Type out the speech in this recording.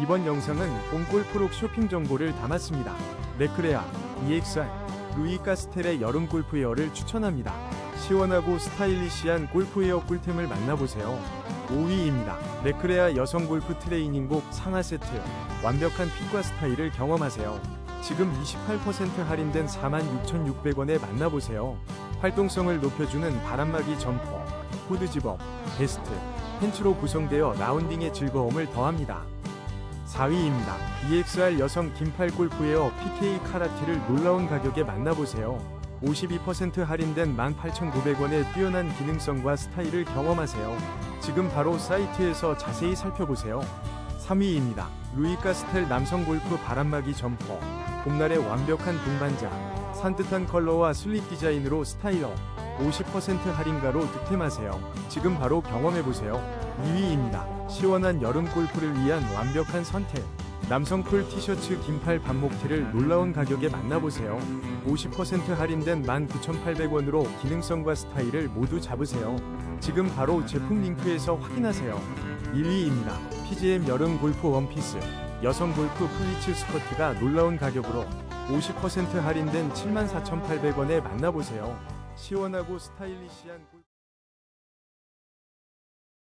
이번 영상은 봄골프룩 쇼핑 정보를 담았습니다. 레크레아, EXR, 루이 카스텔의 여름 골프웨어를 추천합니다. 시원하고 스타일리시한 골프웨어 꿀템을 만나보세요. 5위입니다. 레크레아 여성 골프 트레이닝복 상하 세트. 완벽한 핏과 스타일을 경험하세요. 지금 28% 할인된 46,600원에 만나보세요. 활동성을 높여주는 바람막이 점퍼, 후드 집업, 베스트, 팬츠로 구성되어 라운딩의 즐거움을 더합니다. 4위입니다. EXR 여성 긴팔 골프웨어 PK 카라티를 놀라운 가격에 만나보세요. 52% 할인된 18,900원의 뛰어난 기능성과 스타일을 경험하세요. 지금 바로 사이트에서 자세히 살펴보세요. 3위입니다. 루이 카스텔 남성 골프 바람막이 점퍼. 봄날의 완벽한 동반자. 산뜻한 컬러와 슬립 디자인으로 스타일업. 50% 할인가로 득템하세요. 지금 바로 경험해보세요. 2위입니다. 시원한 여름 골프를 위한 완벽한 선택. 남성 쿨 티셔츠 긴팔 반목티를 놀라운 가격에 만나보세요. 50% 할인된 19,800원으로 기능성과 스타일을 모두 잡으세요. 지금 바로 제품 링크에서 확인하세요. 1위입니다. PGM 여름 골프 원피스. 여성 골프 플리츠 스커트가 놀라운 가격으로 50% 할인된 74,800원에 만나보세요. 시원하고 스타일리시한